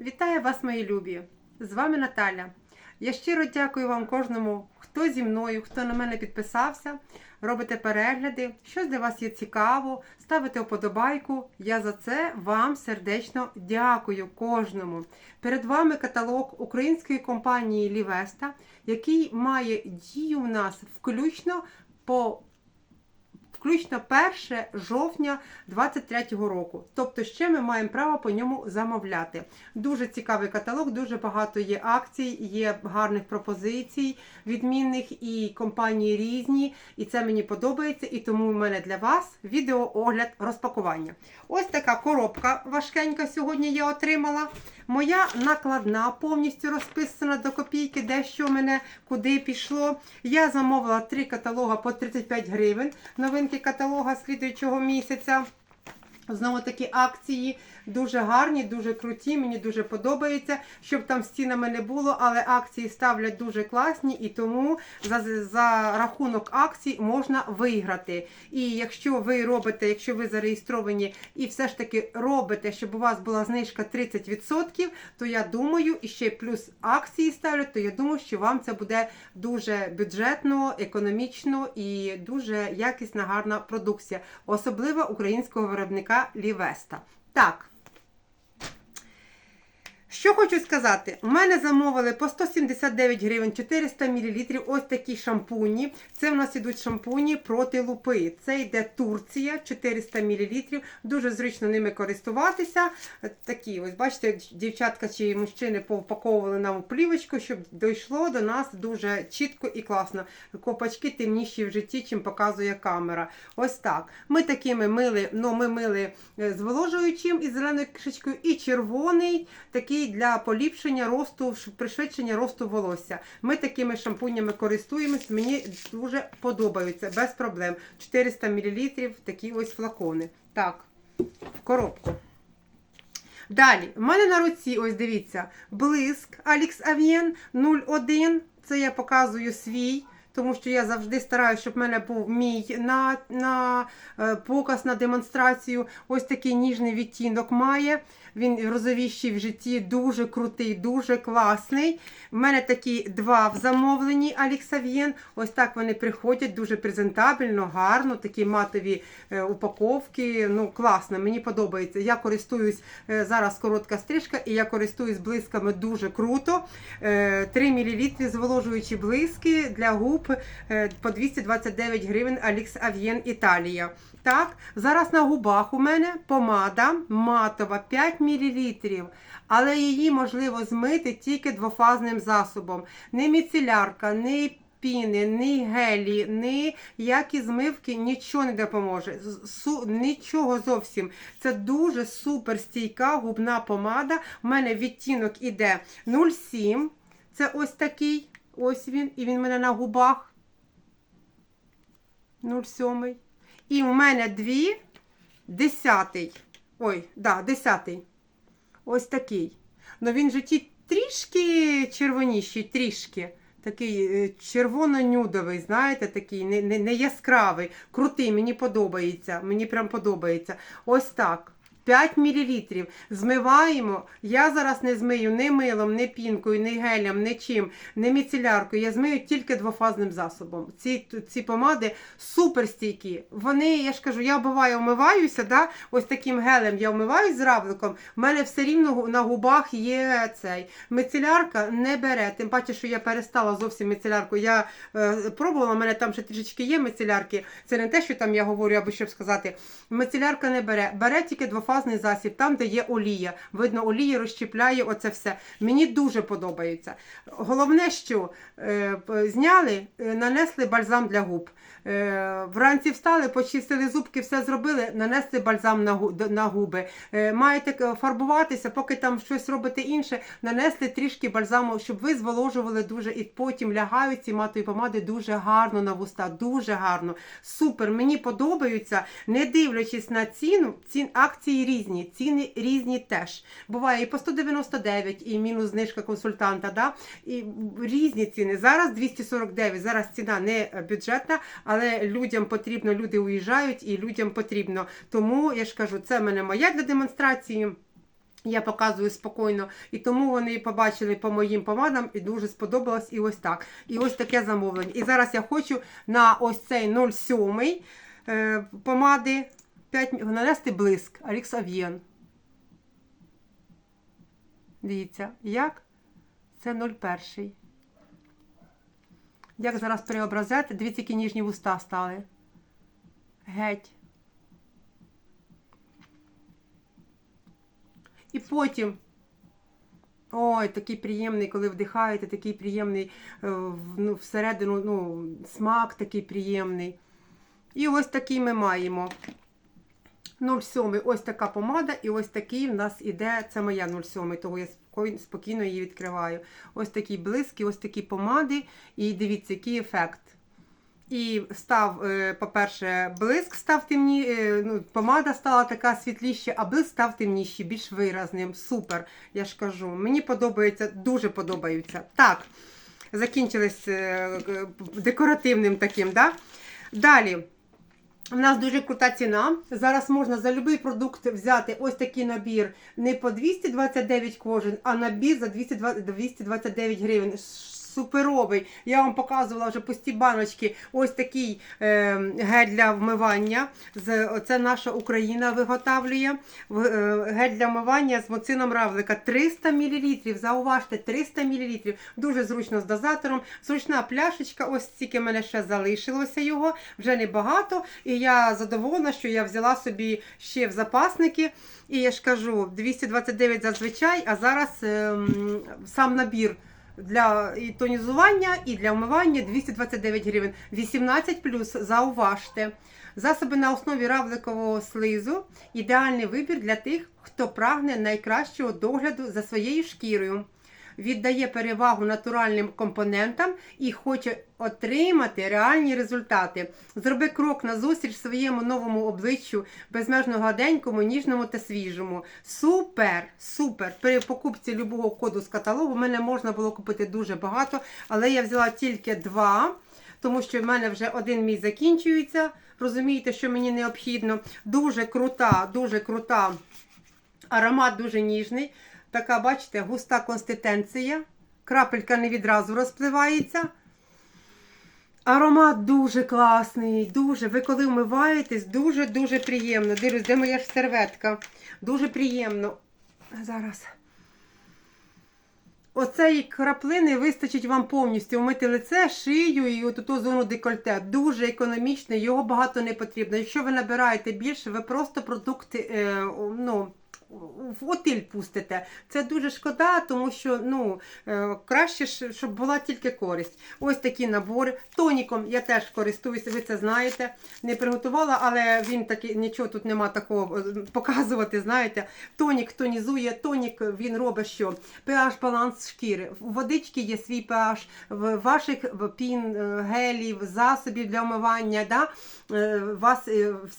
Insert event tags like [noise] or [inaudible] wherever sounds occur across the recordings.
Вітаю вас, мої любі! З вами Наталя. Я щиро дякую вам кожному, хто зі мною, хто на мене підписався, робите перегляди, щось для вас є цікаво, ставите вподобайку. Я за це вам сердечно дякую кожному. Перед вами каталог української компанії Лівеста, який має дію в нас включно по включно 1 жовтня 2023 року. Тобто ще ми маємо право по ньому замовляти. Дуже цікавий каталог, дуже багато є акцій, є гарних пропозицій, відмінних і компанії різні. І це мені подобається. І тому в мене для вас відеоогляд розпакування. Ось така коробка важкенька сьогодні я отримала. Моя накладна повністю розписана до копійки, де що мене куди пішло. Я замовила три каталога по 35 гривень. Новинки каталога слідуючого місяця. Знову такі акції дуже гарні, дуже круті. Мені дуже подобається, щоб там з цінами не було, але акції ставлять дуже класні, і тому за, за рахунок акцій можна виграти. І якщо ви робите, якщо ви зареєстровані і все ж таки робите, щоб у вас була знижка 30%, то я думаю, і ще плюс акції ставлять, то я думаю, що вам це буде дуже бюджетно, економічно і дуже якісна, гарна продукція, особливо українського виробника Лівеста. Так. Що хочу сказати, у мене замовили по 179 гривень 400 мл ось такі шампуні. Це в нас ідуть шампуні проти лупи. Це йде Турція 400 мл. Дуже зручно ними користуватися. Такі, ось бачите, дівчатка чи мужчини повпаковували нам у плівочку, щоб дійшло до нас дуже чітко і класно. Копачки темніші в житті, чим показує камера. Ось так. Ми такими мили, ну ми мили е, зволожуючим із зеленою кишечкою, і червоний такий для поліпшення росту, пришвидшення росту волосся. Ми такими шампунями користуємось, мені дуже подобаються, без проблем. 400 мл такі ось флакони. Так, в коробку. Далі, в мене на руці, ось дивіться, блиск Алікс Ав'єн 01. Це я показую свій. Тому що я завжди стараюся, щоб в мене був мій на на е, показ, на демонстрацію. Ось такий ніжний відтінок має. Він розовіщий в житті, дуже крутий, дуже класний. У мене такі два в замовленні Аліксав'єн. Ось так вони приходять, дуже презентабельно, гарно, такі матові е, упаковки. Ну, класно, мені подобається. Я користуюсь е, зараз коротка стрижка, і я користуюсь блисками дуже круто. Е, 3 мл зволожуючі блиски для губ е, по 229 гривень Алікс Ав'єн Італія. Так, зараз на губах у мене помада матова 5 мл, але її можливо змити тільки двофазним засобом. Не міцелярка, не піни, ні гелі, ні які змивки нічого не допоможе. Су, нічого зовсім. Це дуже супер стійка губна помада. У мене відтінок іде 0,7. Це ось такий. Ось він. І він у мене на губах. 0,7. І в мене дві десятий. Ой, да, десятий. Ось такий. Ну він же ті трішки червоніший, трішки. Такий е, червоно-нюдовий, знаєте, такий не, не, не яскравий, крутий, мені подобається. Мені прям подобається. Ось так. 5 мл. Змиваємо. Я зараз не змию ні милом, ні пінкою, ні гелем, ні чим, ні міцеляркою. Я змию тільки двофазним засобом. Ці ці помади супер стійкі. Вони, я ж кажу, я буває вмиваюся, да? ось таким гелем я вмиваюсь з равликом. У мене все рівно на губах є цей. Міцелярка не бере. Тим паче, що я перестала зовсім міцелярку. Я е, пробувала, у мене там ще трішечки є міцелярки. Це не те, що там я говорю, або щоб сказати. Міцелярка не бере. Бере тільки двофазний засіб, там, де є олія. Видно, олія розщепляє оце все. Мені дуже подобається. Головне, що е, зняли, е, нанесли бальзам для губ. Е, вранці встали, почистили зубки, все зробили, нанесли бальзам на, на губи. Е, маєте фарбуватися, поки там щось робите інше, нанесли трішки бальзаму, щоб ви зволожували дуже і потім лягають ці матові помади дуже гарно на вуста, дуже гарно. Супер, мені подобаються, не дивлячись на ціну, цін акції різні, ціни різні теж. Буває і по 199, і мінус знижка консультанта. да? І різні ціни. Зараз 249, зараз ціна не бюджетна, але людям потрібно, люди уїжджають і людям потрібно. Тому я ж кажу, це в мене моя для демонстрації. Я показую спокійно, і тому вони побачили по моїм помадам і дуже сподобалось і ось так. І ось таке замовлення. І зараз я хочу на ось цей 07 е, помади 5, нанести блиск Алікс Ав'єн. Дивіться, як? Це 01. Як зараз преобразити? Дивіться, які ніжні вуста стали. Геть. І потім. Ой, такий приємний, коли вдихаєте, такий приємний е, ну, всередину ну, смак такий приємний. І ось такий ми маємо. 0,7 ось така помада, і ось такий в нас іде, це моя 0,7, того я спокійно, її відкриваю. Ось такі блиски, ось такі помади. І дивіться, який ефект. І став, е, по-перше, блиск став темні, е, ну, помада стала така світліша, а блиск став темніший, більш виразним. Супер, я ж кажу. Мені подобається, дуже подобаються. Так, закінчились е, декоративним таким, да? Далі. У нас дуже крута ціна. Зараз можна за будь-який продукт взяти ось такий набір не по 229 кожен, а набір за 220 229 гривень. Суперовий. Я вам показувала вже пусті баночки. Ось такий е, гель для вмивання. Це наша Україна виготовлює. Е, гель для вмивання з моцином равлика. 300 мл. Зауважте, 300 мл. Дуже зручно з дозатором. Зручна пляшечка. Ось стільки мене ще залишилося його. Вже небагато. І я задоволена, що я взяла собі ще в запасники. І я ж кажу, 229 зазвичай, а зараз ем, сам набір. Для і тонізування, і для вмивання 229 гривень. 18 плюс, зауважте. Засоби на основі равликового слизу ідеальний вибір для тих, хто прагне найкращого догляду за своєю шкірою, віддає перевагу натуральним компонентам і хоче отримати реальні результати. Зроби крок на зустріч своєму новому обличчю, безмежно гладенькому, ніжному та свіжому. Супер! Супер! При покупці любого коду з каталогу мене можна було купити дуже багато, але я взяла тільки два. Тому що в мене вже один мій закінчується. Розумієте, що мені необхідно. Дуже крута, дуже крута. Аромат дуже ніжний. Така, бачите, густа консистенція. Крапелька не відразу розпливається. Аромат дуже класний, дуже. Ви коли вмиваєтесь, дуже-дуже приємно. Дивлюсь, де моя ж серветка. Дуже приємно. Зараз. Оцеї краплини вистачить вам повністю вмити лице, шию і от ту зону декольте. Дуже економічно, його багато не потрібно. Якщо ви набираєте більше, ви просто продукти е, ну, в отиль пустите. Це дуже шкода, тому що ну, е, краще, щоб була тільки користь. Ось такі набори. Тоніком я теж користуюся, ви це знаєте. Не приготувала, але він таки нічого тут нема такого е, показувати. Знаєте, тонік тонізує, тонік він робить що? pH баланс шкіри. У водички є свій pH, в ваших пін, е, гелів, засобів для вмивання. Да? У вас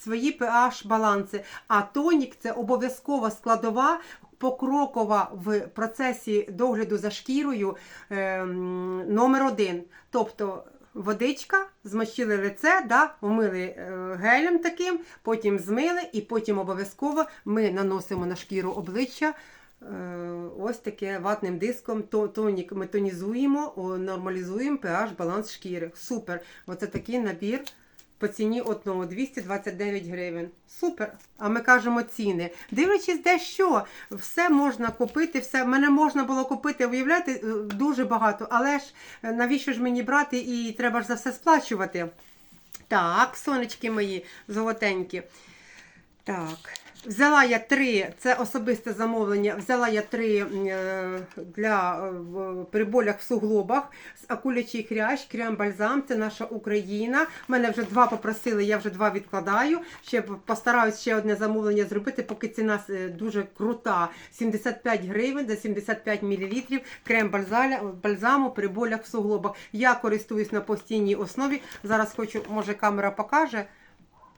свої pH баланси. А тонік це обов'язкова складова. Покрокова в процесі догляду за шкірою е, номер один. Тобто водичка, змочили лице, да, вмили е, гелем таким, потім змили, і потім обов'язково ми наносимо на шкіру обличчя. е, Ось таке ватним диском. То- Тонік ми тонізуємо, нормалізуємо pH баланс шкіри. Супер. Оце такий набір по ціні одного 229 гривень. Супер. А ми кажемо ціни. Дивлячись, де що, все можна купити, все мене можна було купити, уявляєте, е, дуже багато. Але ж е, навіщо ж мені брати і треба ж за все сплачувати? Так, сонечки мої золотенькі. Так. Взяла я три, це особисте замовлення. Взяла я три е, для е, в- при болях в суглобах з акулячий хрящ, крем бальзам. Це наша Україна. Мене вже два попросили, я вже два відкладаю. Ще постараюсь ще одне замовлення зробити, поки ціна е, дуже крута. 75 гривень за 75 мл крем бальзаму при болях в суглобах. Я користуюсь на постійній основі. Зараз хочу, може камера покаже.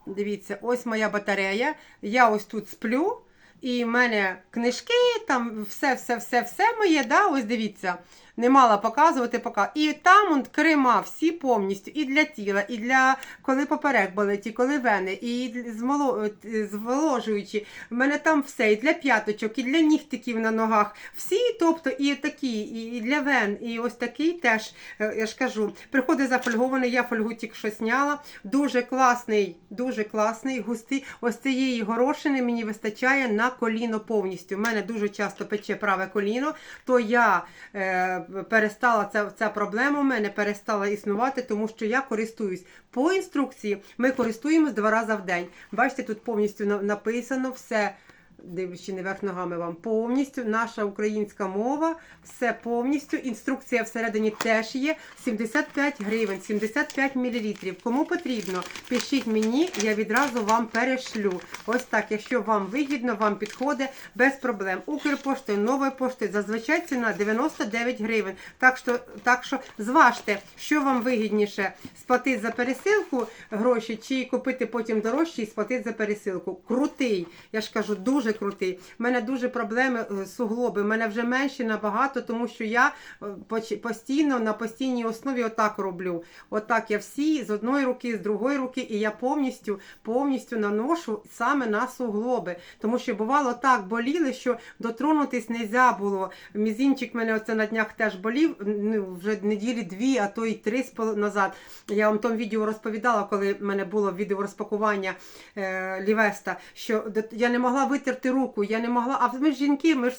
Дивіться, ось моя батарея. Я ось тут сплю, і в мене книжки, там все, все, все, все моє. Да? Ось дивіться. Не мала показувати, пока. І там он крема всі повністю, і для тіла, і для коли поперек болить, і коли вени, і змоло, е, зволожуючі. У мене там все, і для п'яточок, і для нігтиків на ногах. Всі, тобто, і такі, і для вен, і ось такий теж, е, я ж кажу, приходить зафольгований, я фольгу тільки що сняла. Дуже класний, дуже класний, густий. Ось цієї горошини мені вистачає на коліно повністю. У мене дуже часто пече праве коліно, то я е, перестала ця, ця проблема в мене перестала існувати, тому що я користуюсь по інструкції. Ми користуємось два рази в день. Бачите, тут повністю написано все. Дивлячись не верх ногами вам повністю. Наша українська мова, все повністю. Інструкція всередині теж є. 75 гривень, 75 мл. Кому потрібно, пишіть мені, я відразу вам перешлю. Ось так, якщо вам вигідно, вам підходить без проблем. Укрпоштою, новою поштою, зазвичай ціна 99 гривень. Так що, так що зважте, що вам вигідніше сплатити за пересилку гроші, чи купити потім дорожче і сплатити за пересилку. Крутий, я ж кажу, дуже крутий. У мене дуже проблеми е, суглоби. У мене вже менші набагато, тому що я е, постійно на постійній основі отак роблю. Отак я всі з одної руки, з другої руки, і я повністю повністю наношу саме на суглоби. Тому що бувало так боліли, що дотронутись не можна було. Мізинчик мене оце на днях теж болів. Ну, вже неділі дві, а то й три назад. Я вам тому відео розповідала, коли в мене було відео розпакування е, Лівеста, що я не могла витерти руку, я не могла. А ми ж жінки, ми ж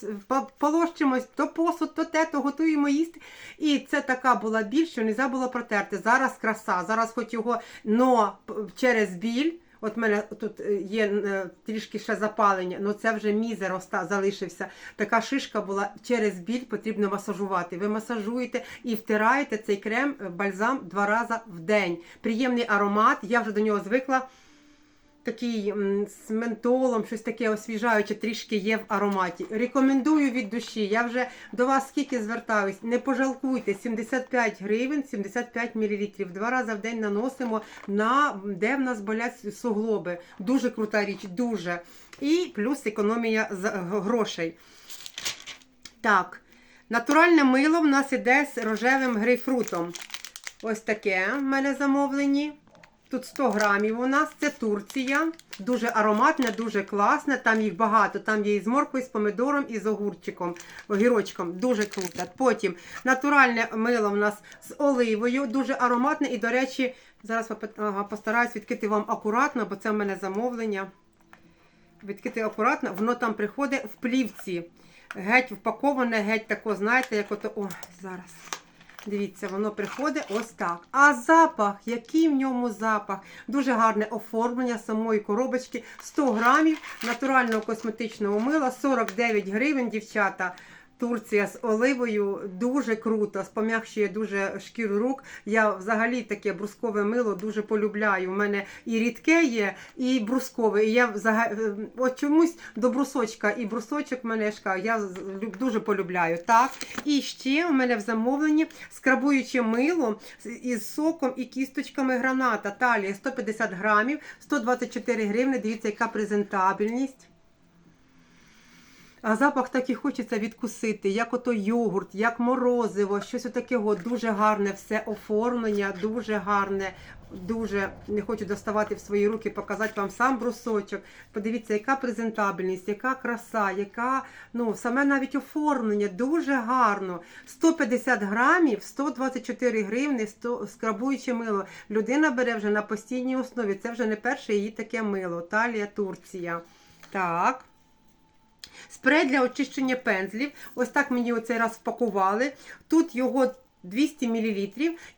полощимось, то посуд, то те, то готуємо їсти. І це така була біль, що не було протерти. Зараз краса, зараз хоч його, но через біль. От мене тут е, є е, трішки ще запалення, але це вже мізер залишився. Така шишка була через біль потрібно масажувати. Ви масажуєте і втираєте цей крем, е, бальзам два рази в день. Приємний аромат, я вже до нього звикла. Такий з ментолом, щось таке освіжаюче, трішки є в ароматі. Рекомендую від душі. Я вже до вас скільки звертаюсь. Не пожалкуйте, 75 гривень, 75 мл. Два рази в день наносимо на де в нас болять суглоби. Дуже крута річ, дуже. І плюс економія грошей. Так, натуральне мило в нас іде з рожевим грейпфрутом. Ось таке в мене замовлені. Тут 100 грамів у нас, це Турція. Дуже ароматне, дуже класне. Там їх багато. Там є і з морквою, з помидором, і з огурчиком, огірочком. Дуже круто. Потім натуральне мило в нас з оливою, дуже ароматне. І, до речі, зараз ага, постараюсь відкрити вам акуратно, бо це в мене замовлення. Відкрити акуратно, воно там приходить в плівці. Геть впаковане, геть тако, знаєте, як ото. О, зараз. Дивіться, воно приходить ось так. А запах, який в ньому запах? Дуже гарне оформлення самої коробочки. 100 грамів натурального косметичного мила, 49 гривень, дівчата. Турція з оливою дуже круто, спом'якшує дуже шкіру рук. Я взагалі таке брускове мило дуже полюбляю. У мене і рідке є, і брускове. І я взагалі от чомусь до брусочка і брусочок в мене ж я дуже полюбляю. Так. І ще у мене в замовленні скрабуюче мило із соком і кісточками граната. Талія 150 грамів, 124 гривни. Дивіться, яка презентабельність. А запах так і хочеться відкусити, як ото йогурт, як морозиво, щось отаке от, дуже гарне все оформлення, дуже гарне, дуже не хочу доставати в свої руки, показати вам сам брусочок. Подивіться, яка презентабельність, яка краса, яка, ну, саме навіть оформлення, дуже гарно. 150 грамів, 124 гривни, 100, скрабуюче мило. Людина бере вже на постійній основі. Це вже не перше її таке мило. Талія, Турція. Так. Спрей для очищення пензлів. Ось так мені оцей раз впакували. Тут його 200 мл.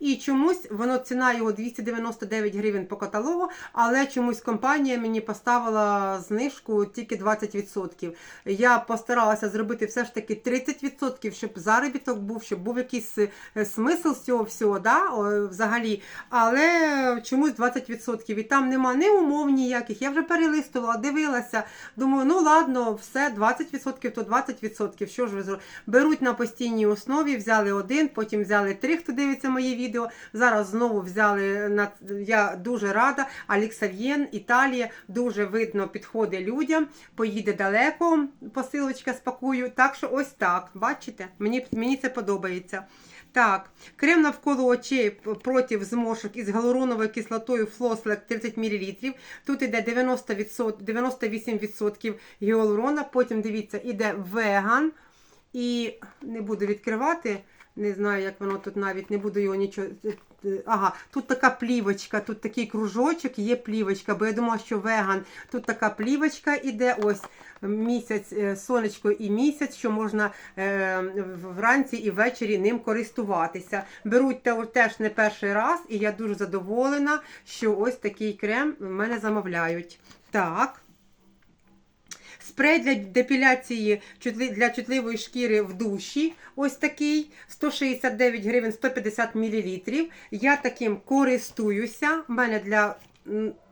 І чомусь воно ціна його 299 гривень по каталогу, але чомусь компанія мені поставила знижку тільки 20%. Я постаралася зробити все ж таки 30%, щоб заробіток був, щоб був якийсь е, смисл з цього всього, да, взагалі. Але чомусь 20%. І там нема ні умов ніяких. Я вже перелистувала, дивилася. Думаю, ну ладно, все, 20% то 20%. Що ж ви зробите? Беруть на постійній основі, взяли один, потім взяли взяли три, хто дивиться мої відео. Зараз знову взяли на я дуже рада. Аліксав'єн, Італія, дуже видно підходить людям. Поїде далеко, посилочка спакую. Так що ось так. Бачите? Мені, мені це подобається. Так, крем навколо очей проти зморшок із галуроновою кислотою Флослек 30 мл. Тут іде 90%, 98% гіалурона. Потім дивіться, іде веган. І не буду відкривати. Не знаю, як воно тут навіть не буду його нічого. Ага, тут така плівочка, тут такий кружочок, є плівочка, бо я думала, що веган. Тут така плівочка іде. Ось місяць, е, сонечко і місяць, що можна е, вранці і ввечері ним користуватися. Беруть те- теж не перший раз, і я дуже задоволена, що ось такий крем в мене замовляють. Так. Спрей для депіляції для чутливої шкіри в душі. Ось такий 169 гривень 150 мл. Я таким користуюся. У мене для,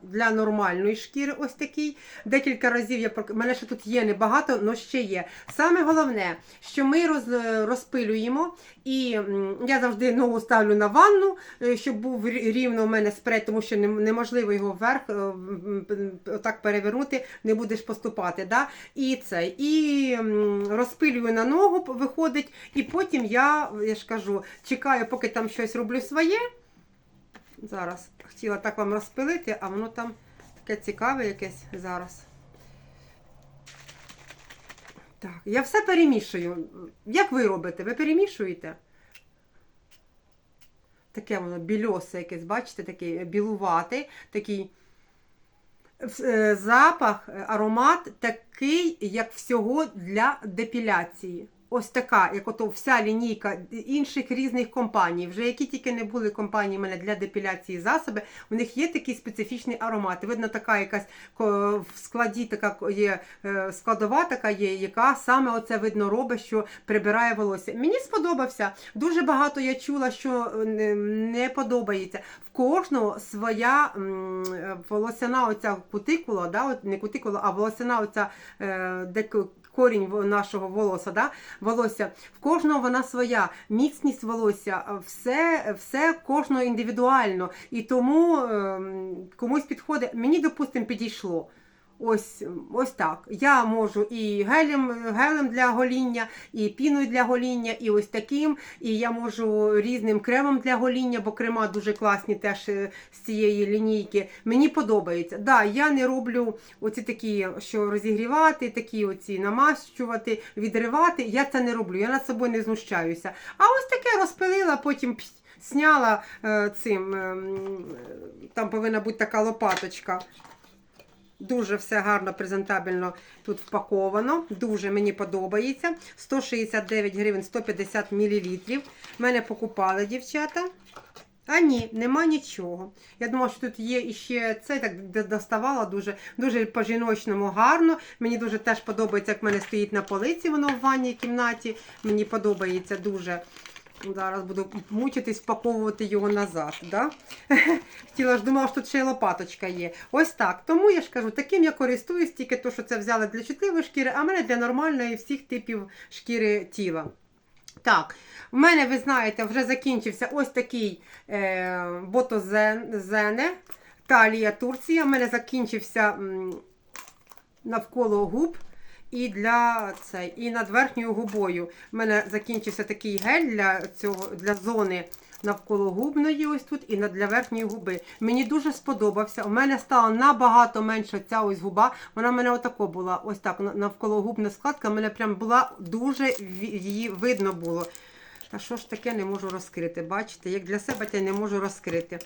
для нормальної шкіри ось такий. Декілька разів я прок- мене ще тут є небагато, але ще є. Саме головне, що ми роз, розпилюємо, і я завжди ногу ставлю на ванну, е, щоб був рівно у мене спрей, тому що неможливо його вверх е, отак перевернути, не будеш поступати. Да? І це, і розпилюю на ногу, виходить, і потім я, я ж кажу, чекаю, поки там щось роблю своє. Зараз хотіла так вам розпилити, а воно там таке цікаве якесь зараз. Так, я все перемішую. Як ви робите? Ви перемішуєте? Таке воно більосе якесь, бачите, такий білуватий, такий е, запах, аромат такий, як всього для депіляції. Ось така, як ото вся лінійка інших різних компаній, вже які тільки не були компанії в мене для депіляції засоби, у них є такі специфічні аромати. Видно, така якась в складі така є е, складова, така є, яка саме оце видно робить, що прибирає волосся. Мені сподобався. Дуже багато я чула, що е, не, подобається. В кожного своя волосяна оця кутикула, да, не кутикула, а волосяна оця е, де корінь нашого волоса, да, волосся. В кожного вона своя. Міцність волосся, все, все кожного індивідуально. І тому ем, комусь підходить. Мені, допустимо, підійшло. Ось, ось так. Я можу і гелем, гелем для гоління, і піною для гоління, і ось таким. І я можу різним кремом для гоління, бо крема дуже класні теж е, з цієї лінійки. Мені подобається. Да, я не роблю оці такі, що розігрівати, такі оці намащувати, відривати. Я це не роблю. Я над собою не знущаюся. А ось таке розпилила, потім сняла е, цим. е, там повинна бути така лопаточка. Дуже все гарно, презентабельно тут впаковано. Дуже мені подобається. 169 гривень 150 мл. Мене покупали дівчата. А ні, нема нічого. Я думала, що тут є іще це, так доставала дуже, дуже по-жіночному гарно. Мені дуже теж подобається, як в мене стоїть на полиці, воно в ванній кімнаті. Мені подобається дуже. Зараз буду мучитись впаковувати його назад. Да? [laughs] Хотіла ж думала, що тут ще й лопаточка є. Ось так. Тому я ж кажу, таким я користуюсь, тільки то, що це взяли для чутливої шкіри, а мене для нормальної всіх типів шкіри тіла. Так, в мене, ви знаєте, вже закінчився ось такий е, ботозене, талія Турція. У мене закінчився м, навколо губ. І для цей, і над верхньою губою. У мене закінчився такий гель для цього для зони навколо губної, ось тут, і для верхньої губи. Мені дуже сподобався. У мене стала набагато менша ця ось губа. Вона в мене отако була, ось так, на- навколо губна складка. В мене прям була дуже її видно було. Та що ж таке не можу розкрити? Бачите, як для себе я не можу розкрити.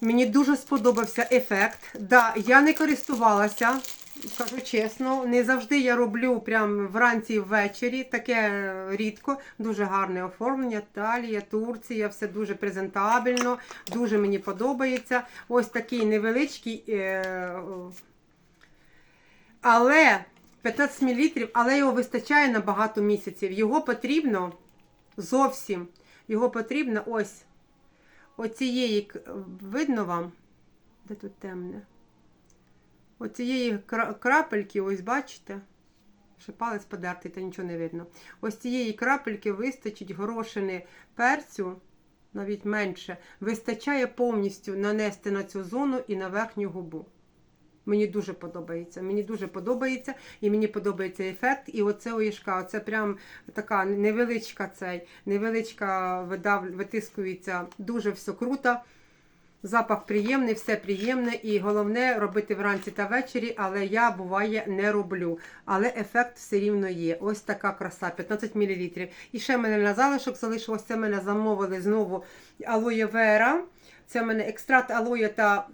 Мені дуже сподобався ефект. Да, я не користувалася, кажу чесно, не завжди я роблю прям вранці і ввечері. Таке рідко. Дуже гарне оформлення. Талія, Турція, все дуже презентабельно, дуже мені подобається. Ось такий невеличкий. Е- але 15 мл, але його вистачає на багато місяців. Його потрібно зовсім. Його потрібно ось оцієї видно вам, де тут темне? Оцієї крапельки, ось бачите? Ще палець подертий, та нічого не видно. Ось цієї крапельки вистачить горошини перцю, навіть менше, вистачає повністю нанести на цю зону і на верхню губу. Мені дуже подобається. Мені дуже подобається, і мені подобається ефект. І оце оїшка, оце прям така невеличка цей, невеличка видав, витискується. Дуже все круто. Запах приємний, все приємне, і головне робити вранці та ввечері, але я буває не роблю. Але ефект все рівно є. Ось така краса, 15 мл. І ще в мене на залишок залишилося. Мене замовили знову алоє вера. Це в мене екстракт алоє та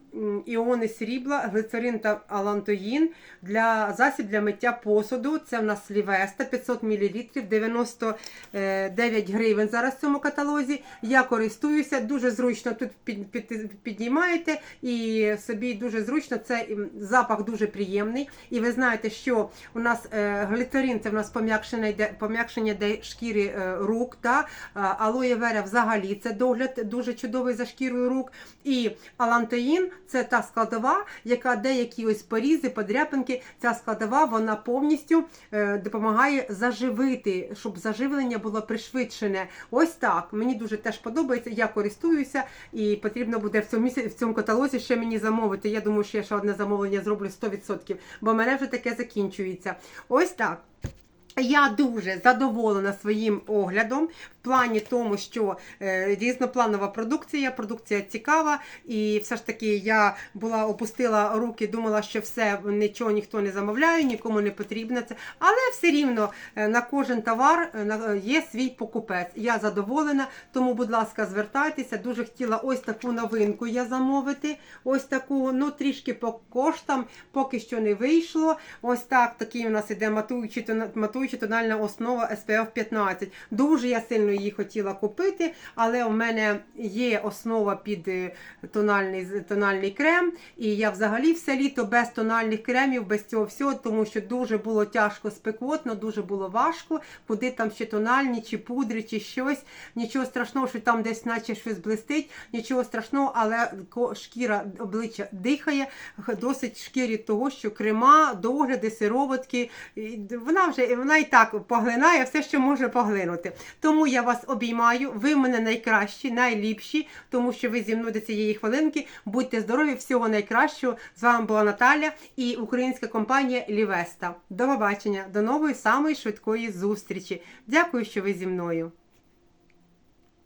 іони срібла, глицерин та алантоїн для засіб для миття посуду. Це в нас лівеста 500 мл, 99 гривень зараз в цьому каталозі. Я користуюся, дуже зручно тут під, під, піднімаєте і собі дуже зручно. Це запах дуже приємний. І ви знаєте, що у нас е, глицерин це в нас пом'якшення йде, пом'якшення йде шкіри е, рук. Та? Алоє вера взагалі це догляд дуже чудовий за шкірою рук. І алантоїн це та складова, яка деякі ось порізи, подряпинки, ця складова вона повністю е, допомагає заживити, щоб заживлення було пришвидшене. Ось так. Мені дуже теж подобається. Я користуюся і потрібно буде в цьому в цьому каталозі ще мені замовити. Я думаю, що я ще одне замовлення зроблю 100%, бо в мене вже таке закінчується. Ось так. Я дуже задоволена своїм оглядом в плані тому, що е, різнопланова продукція, продукція цікава, і все ж таки я була опустила руки, думала, що все нічого ніхто не замовляє, нікому не потрібно це. Але все рівно е, на кожен товар е, є свій покупець. Я задоволена, тому, будь ласка, звертайтеся. Дуже хотіла ось таку новинку я замовити. Ось таку, ну трішки по коштам, поки що не вийшло. Ось так, такий у нас іде матуючий, тона- матуюча тональна основа SPF 15. Дуже я сильно її хотіла купити, але у мене є основа під е, тональний, тональний крем. І я взагалі все літо без тональних кремів, без цього всього, тому що дуже було тяжко спекотно, дуже було важко. Куди там ще тональні, чи пудри, чи щось. Нічого страшного, що там десь наче щось блистить, нічого страшного, але шкіра обличчя дихає, досить шкірі того, що крема, догляди, сироватки, вона вже вона і так поглинає все, що може поглинути. Тому я вас обіймаю. Ви в мене найкращі, найліпші, тому що ви зі мною до цієї хвилинки. Будьте здорові, всього найкращого. З вами була Наталя і українська компанія Лівеста. До побачення, до нової самої швидкої зустрічі. Дякую, що ви зі мною.